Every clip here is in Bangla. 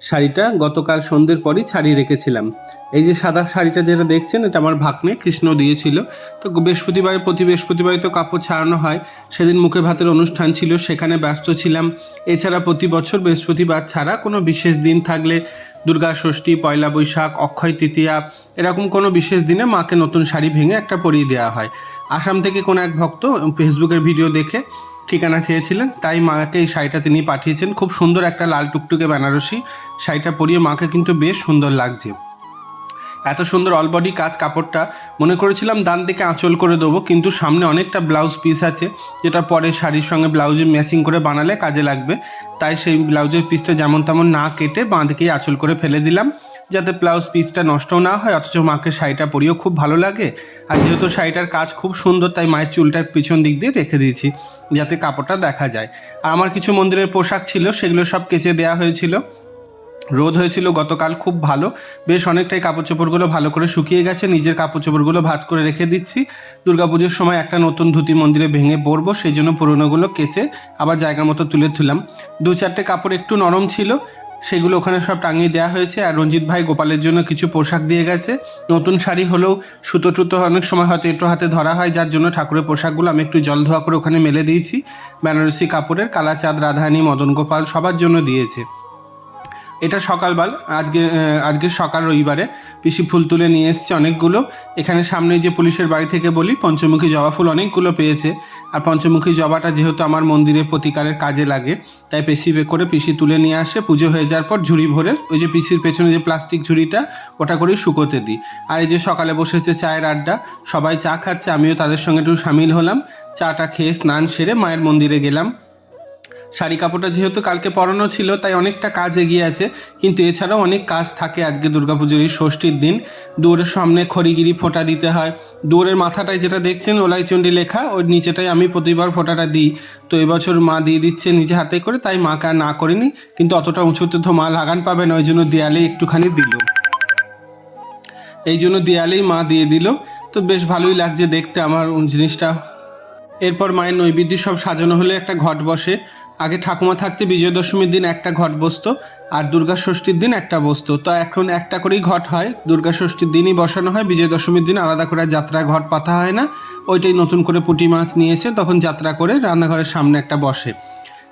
শাড়িটা গতকাল সন্ধ্যের পরই ছাড়িয়ে রেখেছিলাম। এই যে সাদা শাড়িটা যেটা দেখছেন, এটা আমার ভাগ্নে কৃষ্ণ দিয়েছিল। তো বৃহস্পতিবারে, প্রতি বৃহস্পতিবারে তো কাপড় ছাড়ানো হয়। সেদিন মুখে ভাতের অনুষ্ঠান ছিল, সেখানে ব্যস্ত ছিলাম। এছাড়া প্রতি বছর বৃহস্পতিবার ছাড়া কোনো বিশেষ দিন থাকলে দুর্গা ষষ্ঠী, পয়লা বৈশাখ, অক্ষয় তৃতীয়া, এরকম কোনো বিশেষ দিনে মাকে নতুন শাড়ি ভেঙে একটা পরিয়ে দেওয়া হয়। আসাম থেকে কোনো এক ভক্ত ফেসবুকের ভিডিও দেখে ঠিকানা চেয়েছিলেন, তাই মাকে এই শাড়িটা তিনি পাঠিয়েছেন। খুব সুন্দর একটা লাল টুকটুকে বেনারসি শাড়িটা পরিয়ে মাকে কিন্তু বেশ সুন্দর লাগছে। এত সুন্দর অলবডি কাজ কাপড়টা, মনে করেছিলাম দান থেকে আঁচল করে দেবো, কিন্তু সামনে অনেকটা ব্লাউজ পিস আছে, যেটা পরে শাড়ির সঙ্গে ব্লাউজে ম্যাচিং করে বানালে কাজে লাগবে। তাই সেই ব্লাউজের পিসটা যেমন তেমন না কেটে বাঁ দিকেই আঁচল করে ফেলে দিলাম, যাতে ব্লাউজ পিসটা নষ্ট না হয়, অথচ মাকে শাড়িটা পরিয়েও খুব ভালো লাগে। আর যেহেতু শাড়িটার কাজ খুব সুন্দর, তাই মায়ের চুলটার পিছন দিক দিয়ে রেখে দিয়েছি, যাতে কাপড়টা দেখা যায়। আর আমার কিছু মন্দিরের পোশাক ছিল, সেগুলো সব কেচে দেওয়া হয়েছিল। রোদ হয়েছিল গতকাল খুব ভালো। বেশ অনেকটাই কাপড় চোপড়গুলো ভালো করে শুকিয়ে গেছে। নিজের কাপড় চোপড়গুলো ভাজ করে রেখে দিচ্ছি। দুর্গাপুজোর সময় একটা নতুন ধুতি মন্দিরে ভেঙে পরবো, সেই জন্য পুরোনোগুলো কেচে আবার জায়গা মতো তুলে তুলাম দু চারটে কাপড় একটু নরম ছিল, সেগুলো ওখানে সব টাঙিয়ে দেওয়া হয়েছে। আর রঞ্জিত ভাই গোপালের জন্য কিছু পোশাক দিয়ে গেছে। নতুন শাড়ি হলেও সুতো টুতো অনেক সময় হয়তো একটু হাতে ধরা হয়, যার জন্য ঠাকুরের পোশাকগুলো আমি একটু জল ধোয়া করে ওখানে মেলে দিয়েছি। বেনারসি কাপড়ের, কালাচাঁদ রাধানী মদন গোপাল সবার জন্য দিয়েছে। এটা সকালবেল আজকে আজকে সকাল রবিবারে। পিসি ফুল তুলে নিয়ে এসছে অনেকগুলো। এখানে সামনে যে পুলিশের বাড়ি থেকে বলি, পঞ্চমুখী জবা ফুল অনেকগুলো পেয়েছে। আর পঞ্চমুখী জবাটা যেহেতু আমার মন্দিরে প্রতিকারের কাজে লাগে, তাই পেশি করে পিসি তুলে নিয়ে আসে। পুজো হয়ে যাওয়ার পর ঝুড়ি ভরে ওই যে পিসির পেছনে যে প্লাস্টিক ঝুড়িটা, ওটা করেই শুকোতে দিই। আর এই যে সকালে বসেছে চায়ের আড্ডা, সবাই চা খাচ্ছে, আমিও তাদের সঙ্গে একটু সামিল হলাম। চাটা খেয়ে স্নান সেরে মায়ের মন্দিরে গেলাম। শাড়ি কাপড়টা যেহেতু কালকে পরানো ছিল, তাই অনেকটা কাজ এগিয়ে আছে। কিন্তু এছাড়াও অনেক কাজ থাকে আজকে দুর্গাপুজোর এই ষষ্ঠীর দিন। দুয়ারের সামনে খড়িগিরি ফোঁটা দিতে হয়। দুয়ারের মাথাটায় যেটা দেখছেন, ওলাইচণ্ডী লেখা, ওর নিচেটাই আমি প্রতিবার ফোঁটাটা দিই। তো এবছর মা দিয়ে দিচ্ছে নিজে হাতে করে, তাই মাকে আর না করিনি। কিন্তু অতটা উঁচুতে তো মা লাগান পাবে না, ওই জন্য দেয়ালে একটুখানি দিল। এই জন্য দেয়ালেই মা দিয়ে দিল। তো বেশ ভালোই লাগছে দেখতে, আমার জিনিসটা এরপর মায়ের নৈবেদ্য সব সাজানো হলে একটা ঘট বসে। আগে ঠাকুমা থাকতে বিজয় দশমীর দিন একটা ঘট বসত, আর দুর্গা ষষ্ঠীর দিন একটা বসত। তো এখন একটা করেই ঘট হয়। দুর্গা ষষ্ঠীর দিনই বসানো হয় বিজয় দশমীর দিন আলাদা করে যাত্রা ঘট পাতা হয় না। ওইটাই নতুন করে পুঁটি মাছ নিয়ে এসে তখন যাত্রা করে রান্নাঘরের সামনে একটা বসে।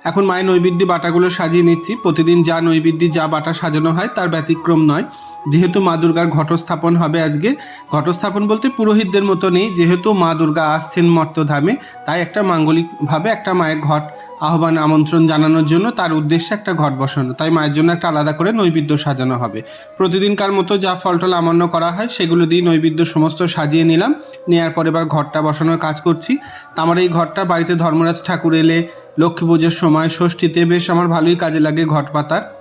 এখন মায়ের নৈবেদ্য বাটাগুলো সাজিয়ে নিচ্ছি। প্রতিদিন যা নৈবেদ্য যা বাটা সাজানো হয় তার ব্যতিক্রম নয়। যেহেতু মা দুর্গার ঘটস্থাপন হবে আজকে, ঘটস্থাপন বলতে পুরোহিতদের মতো নেই যেহেতু মা দুর্গা আসছেন মর্তধামে, তাই একটা মাঙ্গলিকভাবে একটা মায়ের ঘট আহ্বান, আমন্ত্রণ জানানোর জন্য তার উদ্দেশ্যে একটা ঘট বসানো। তাই মায়ের জন্য একটা আলাদা করে নৈবেদ্য সাজানো হবে। প্রতিদিনকার মতো যা ফলটল আমান্য করা হয়, সেগুলো দিয়ে নৈবেদ্য সমস্ত সাজিয়ে নিলাম। নেওয়ার পর এবার ঘরটা বসানোর কাজ করছি। আমার এই ঘরটা বাড়িতে ধর্মরাজ ঠাকুর এলে, লক্ষ্মী পুজোর সময়, ষষ্ঠীতে বেশ আমার ভালোই কাজে লাগে ঘট পাতার।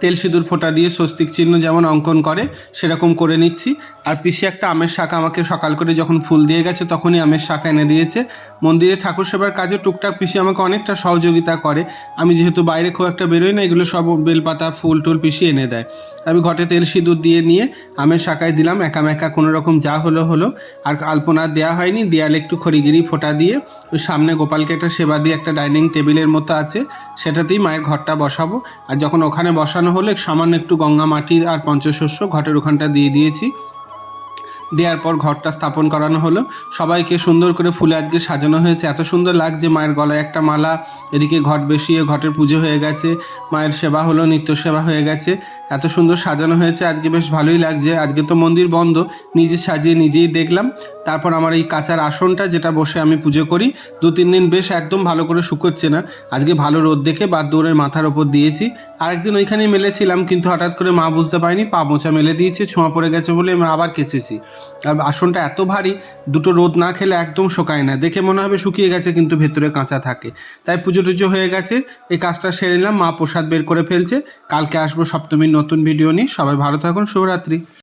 তেল সিঁদুর ফোঁটা দিয়ে স্বস্তিক চিহ্ন যেমন অঙ্কন করে, সেরকম করে নিচ্ছি। আর পিসি একটা আমের শাখা আমাকে সকাল করে যখন ফুল দিয়ে গেছে তখনই আমের শাখা এনে দিয়েছে। মন্দিরে ঠাকুর সেবার কাজে টুকটাক পিসি আমাকে অনেকটা সহযোগিতা করে। আমি যেহেতু বাইরে খুব একটা বেরোই না, এগুলো সব বেলপাতা, ফুল টুল পিসি এনে দেয়। আমি ঘটে তেল সিঁদুর দিয়ে নিয়ে আমের শাখায় দিলাম, একা মেকা কোনো রকম যা হলো হলো। আর আলপনা দেওয়া হয়নি, দেয়ালে একটু খড়িগিরি ফোঁটা দিয়ে। ওই সামনে গোপালকে একটা সেবা দিয়ে একটা ডাইনিং টেবিলের মতো আছে, সেটাতেই মায়ের ঘরটা বসাবো। আর যখন ওখানে বসানো হলে সামান্য একটু গঙ্গা মাটির আর পঞ্চশস্য ঘটের ওখানটা দিয়ে দিয়েছি। দেওয়ার পর ঘরটা স্থাপন করানো হলো। সবাইকে সুন্দর করে ফুলে আজকে সাজানো হয়েছে। এত সুন্দর লাগছে মায়ের গলায় একটা মালা, এদিকে ঘট বেশিয়ে ঘটের পুজো হয়ে গেছে, মায়ের সেবা হলো, নিত্য সেবা হয়ে গেছে। এত সুন্দর সাজানো হয়েছে, আজকে বেশ ভালোই লাগছে। আজকে তো মন্দির বন্ধ, নিজে সাজিয়ে নিজেই দেখলাম। তারপর আমার এই কাঁচার আসনটা যেটা বসে আমি পুজো করি, দু তিন দিন বেশ একদম ভালো করে শুকোচ্ছে না। আজকে ভালো রোদ দেখে বাদ দৌড়ের মাথার ওপর দিয়েছি। আরেকদিন ওইখানেই মেলেছিলাম, কিন্তু হঠাৎ করে মা বুঝতে পারিনি, পা মোচা মেলে দিয়েছে, ছোঁয়া পড়ে গেছে বলে আমি আবার কেচেছি। আর আসনটা এত ভারী, দুটো রোদ না খেলে একদম শোকায় না। দেখে মনে হবে শুকিয়ে গেছে, কিন্তু ভেতরে কাঁচা থাকে। তাই পুজো টুজো হয়ে গেছে, এই কাজটা সেরে নিলাম, মা প্রসাদ বের করে ফেলছে। কালকে আসব সপ্তমীর নতুন ভিডিও নিয়ে। সবাই ভালো থাকুন, শুভরাত্রি।